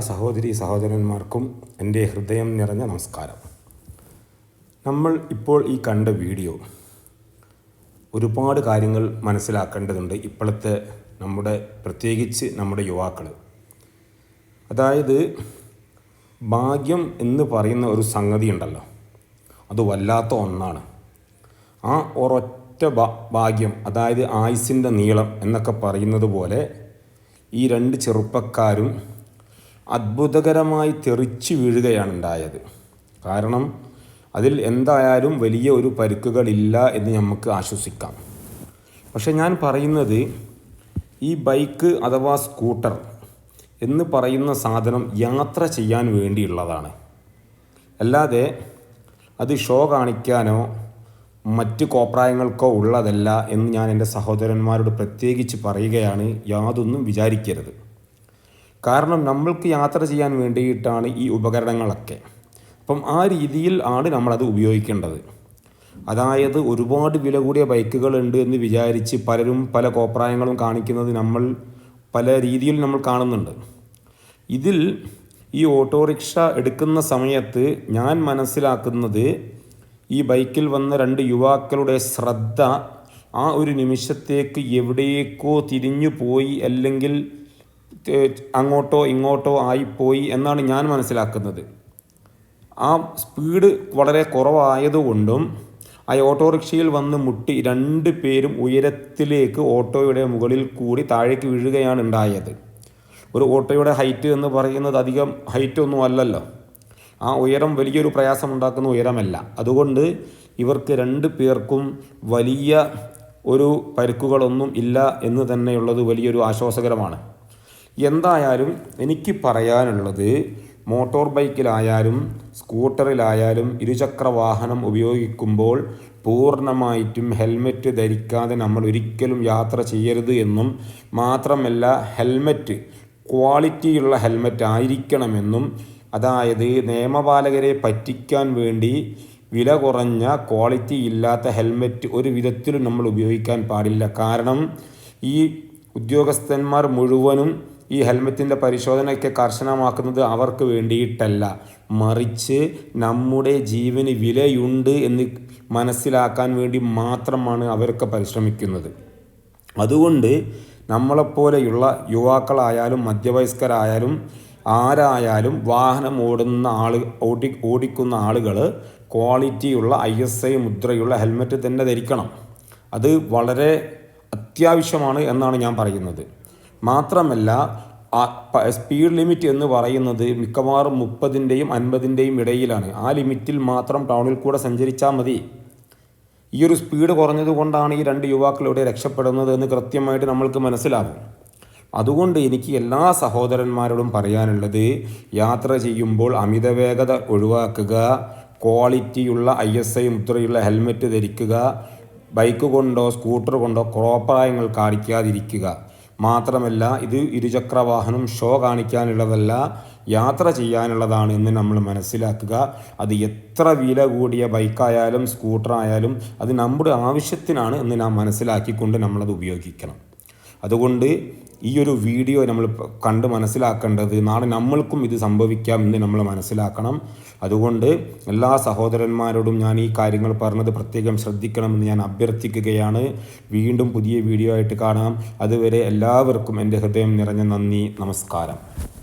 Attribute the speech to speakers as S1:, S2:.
S1: സഹോദരി സഹോദരന്മാർക്കും എന്റെ ഹൃദയം നിറഞ്ഞ നമസ്കാരം. നമ്മൾ ഇപ്പോൾ ഈ കണ്ട വീഡിയോ ഒരുപാട് കാര്യങ്ങൾ മനസ്സിലാക്കേണ്ടതുണ്ട് ഇപ്പോഴത്തെ നമ്മുടെ പ്രത്യേകിച്ച് നമ്മുടെ യുവാക്കൾ. അതായത് ഭാഗ്യം എന്ന് പറയുന്ന ഒരു സംഗതി ഉണ്ടല്ലോ. അത് വല്ലാത്ത ഒന്നാണ്. ആ ഒരൊറ്റ ഭാഗ്യം അതായത് ആയുസിന്റെ നീളം എന്നൊക്കെ പറയുന്നത് പോലെ ഈ രണ്ട് ചെറുപ്പക്കാരും അത്ഭുതകരമായി തെറിച്ചു വീഴുകയാണ് ഉണ്ടായത് കാരണം അതിൽ എന്തായാലും വലിയ ഒരു പരുക്കുകളില്ല എന്ന് നമുക്ക് ആശ്വസിക്കാം. പക്ഷെ ഞാൻ പറയുന്നത് ഈ ബൈക്ക് അഥവാ സ്കൂട്ടർ എന്ന് പറയുന്ന സാധനം യാത്ര ചെയ്യാൻ വേണ്ടിയുള്ളതാണ്. അല്ലാതെ അത് ഷോ കാണിക്കാനോ മറ്റ് കോപ്രായങ്ങൾക്കോ ഉള്ളതല്ല എന്ന് ഞാൻ എന്റെ സഹോദരന്മാരോട് പ്രത്യേകിച്ച് പറയുകയാണ് യാതൊന്നും വിചാരിക്കരുത്. കാരണം നമ്മൾക്ക് യാത്ര ചെയ്യാൻ വേണ്ടിയിട്ടാണ് ഈ ഉപകരണങ്ങളൊക്കെ. അപ്പം ആ രീതിയിൽ ആണ് നമ്മളത് ഉപയോഗിക്കേണ്ടത്. അതായത് ഒരുപാട് വില കൂടിയ ബൈക്കുകളുണ്ട് എന്ന് വിചാരിച്ച് പലരും പല കോപ്രായങ്ങളും കാണിക്കുന്നത് നമ്മൾ പല രീതിയിൽ നമ്മൾ കാണുന്നുണ്ട്. ഇതിൽ ഈ ഓട്ടോറിക്ഷ എടുക്കുന്ന സമയത്ത് ഞാൻ മനസ്സിലാക്കുന്നത് ഈ ബൈക്കിൽ വന്ന രണ്ട് യുവാക്കളുടെ ശ്രദ്ധ ആ ഒരു നിമിഷത്തേക്ക് എവിടേക്കോ തിരിഞ്ഞു പോയി അല്ലെങ്കിൽ അങ്ങോട്ടോ ഇങ്ങോട്ടോ ആയിപ്പോയി എന്നാണ് ഞാൻ മനസ്സിലാക്കുന്നത്. ആ സ്പീഡ് വളരെ കുറവായതുകൊണ്ടും ആ ഓട്ടോറിക്ഷയിൽ വന്ന് മുട്ടി രണ്ട് പേരും ഉയരത്തിലേക്ക് ഓട്ടോയുടെ മുകളിൽ കൂടി താഴേക്ക് വീഴുകയാണ് ഉണ്ടായത്. ഒരു ഓട്ടോയുടെ ഹൈറ്റ് എന്ന് പറയുന്നത് അധികം ഹൈറ്റ് ഒന്നും അല്ലല്ലോ. ആ ഉയരം വലിയൊരു പ്രയാസമുണ്ടാക്കുന്ന ഉയരമല്ല. അതുകൊണ്ട് ഇവർക്ക് രണ്ട് പേർക്കും വലിയ ഒരു പരുക്കുകളൊന്നും ഇല്ല എന്ന് തന്നെയുള്ളത് വലിയൊരു ആശ്വാസകരമാണ്. എന്തായാലും എനിക്ക് പറയാനുള്ളത് മോട്ടോർ ബൈക്കിലായാലും സ്കൂട്ടറിലായാലും ഇരുചക്ര വാഹനം ഉപയോഗിക്കുമ്പോൾ പൂർണമായിട്ടും ഹെൽമെറ്റ് ധരിക്കാതെ നമ്മൾ ഒരിക്കലും യാത്ര ചെയ്യരുത് എന്നും മാത്രമല്ല ഹെൽമെറ്റ് ക്വാളിറ്റിയുള്ള ഹെൽമെറ്റ് ആയിരിക്കണമെന്നും അതായത് നിയമപാലകരെ പറ്റിക്കാൻ വേണ്ടി വില കുറഞ്ഞ ക്വാളിറ്റി ഇല്ലാത്ത ഹെൽമെറ്റ് ഒരു വിധത്തിലും നമ്മൾ ഉപയോഗിക്കാൻ പാടില്ല. കാരണം ഈ ഉദ്യോഗസ്ഥന്മാർ മുഴുവനും ഈ ഹെൽമെറ്റിന്റെ പരിശോധനയൊക്കെ കർശനമാക്കുന്നത് അവർക്ക് വേണ്ടിയിട്ടല്ല. മറിച്ച് നമ്മുടെ ജീവന് വിലയുണ്ട് എന്ന് മനസ്സിലാക്കാൻ വേണ്ടി മാത്രമാണ് അവരൊക്കെ പരിശ്രമിക്കുന്നത്. അതുകൊണ്ട് നമ്മളെപ്പോലെയുള്ള യുവാക്കളായാലും മധ്യവയസ്കരായാലും ആരായാലും വാഹനം ഓടുന്ന ആൾ ഓടി ഓടിക്കുന്ന ആളുകൾ ക്വാളിറ്റിയുള്ള ഐ എസ് ഐ മുദ്രയുള്ള ഹെൽമെറ്റ് തന്നെ ധരിക്കണം. അത് വളരെ അത്യാവശ്യമാണ് എന്നാണ് ഞാൻ പറയുന്നത്. മാത്രമല്ല സ്പീഡ് ലിമിറ്റ് എന്ന് പറയുന്നത് മിക്കവാറും മുപ്പതിന്റെയും അൻപതിന്റെയും ഇടയിലാണ്. ആ ലിമിറ്റിൽ മാത്രം ടൗണിൽ കൂടെ സഞ്ചരിച്ചാൽ മതി. ഈ ഒരു സ്പീഡ് കുറഞ്ഞതുകൊണ്ടാണ് ഈ രണ്ട് യുവാക്കൾ ഇവിടെ രക്ഷപ്പെടുന്നത് എന്ന് കൃത്യമായിട്ട് നമ്മൾക്ക് മനസ്സിലാകും അതുകൊണ്ട് എനിക്ക് എല്ലാ സഹോദരന്മാരോടും പറയാനുള്ളത് യാത്ര ചെയ്യുമ്പോൾ അമിത വേഗത ഒഴിവാക്കുക ക്വാളിറ്റിയുള്ള ഐ എസ് ഐ മുദ്രയുള്ള ഹെൽമെറ്റ് ധരിക്കുക ബൈക്ക് കൊണ്ടോ സ്കൂട്ടർ കൊണ്ടോ ക്രോപ്പായങ്ങൾ കാണിക്കാതിരിക്കുക. മാത്രമല്ല ഇത് ഇരുചക്രവാഹനം ഷോ കാണിക്കാനുള്ളതല്ല യാത്ര ചെയ്യാനുള്ളതാണ് എന്ന് നമ്മൾ മനസ്സിലാക്കുക. അത് എത്ര വില കൂടിയ ബൈക്കായാലും സ്കൂട്ടറായാലും അത് നമ്മുടെ ആവശ്യത്തിനാണ് എന്ന് നാം മനസ്സിലാക്കിക്കൊണ്ട് നമ്മളത് ഉപയോഗിക്കണം. അതുകൊണ്ട് ഈ ഒരു വീഡിയോ നമ്മൾ കണ്ട് മനസ്സിലാക്കേണ്ടത് നാളെ നമ്മൾക്കും ഇത് സംഭവിക്കാം എന്ന് നമ്മൾ മനസ്സിലാക്കണം. അതുകൊണ്ട് എല്ലാ സഹോദരന്മാരോടും ഞാൻ ഈ കാര്യങ്ങൾ പറഞ്ഞത് പ്രത്യേകം ശ്രദ്ധിക്കണമെന്ന് ഞാൻ അഭ്യർത്ഥിക്കുകയാണ്. വീണ്ടും പുതിയ വീഡിയോ ആയിട്ട് കാണാം. അതുവരെ എല്ലാവർക്കും എന്റെ ഹൃദയം നിറഞ്ഞ നന്ദി. നമസ്കാരം.